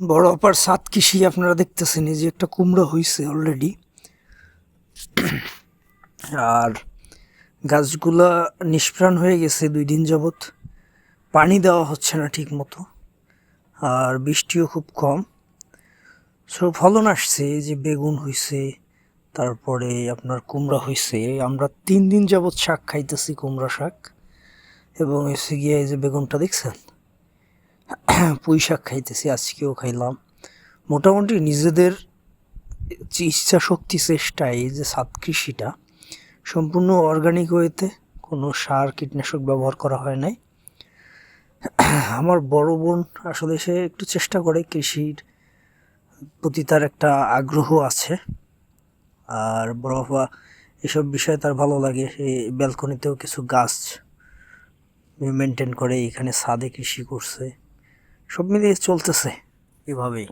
বড় অপার সাত কৃষি আপনারা দেখতেছেন, এই যে একটা কুমড়ো হয়েছে অলরেডি আর গাছগুলা নিষ্প্রাণ হয়ে গেছে দুই দিন যাবৎ। পানি দেওয়া হচ্ছে না ঠিক মতো আর বৃষ্টিও খুব কম। সো ফলন আসছে যে বেগুন হয়েছে তারপরে আপনার কুমড়া হয়েছে আমরা তিন দিন যাবৎ শাক খাইতেছি কুমড়া শাক, এবং এসে গিয়ে এই যে বেগুনটা দেখছেন? পুঁই শাক খাইতেছি, আজকেও খাইলাম। মোটামুটি নিজেদের ইচ্ছা শক্তি চেষ্টায় এই যে সাত কৃষিটা, সম্পূর্ণ অর্গানিক ওয়েতে কোনো সার, কীটনাশক ব্যবহার করা হয় নাই। আমার বড় বোন আসলে সে একটু চেষ্টা করে কৃষির প্রতি তার একটা আগ্রহ আছে। আর বড় বাবা এসব বিষয়ে তার ভালো লাগে, সে ব্যালকনিতেও কিছু গাছ মেনটেন করে, এখানে ছাদে কৃষি করছে। সব মিলিয়ে চলতেছে এভাবেই।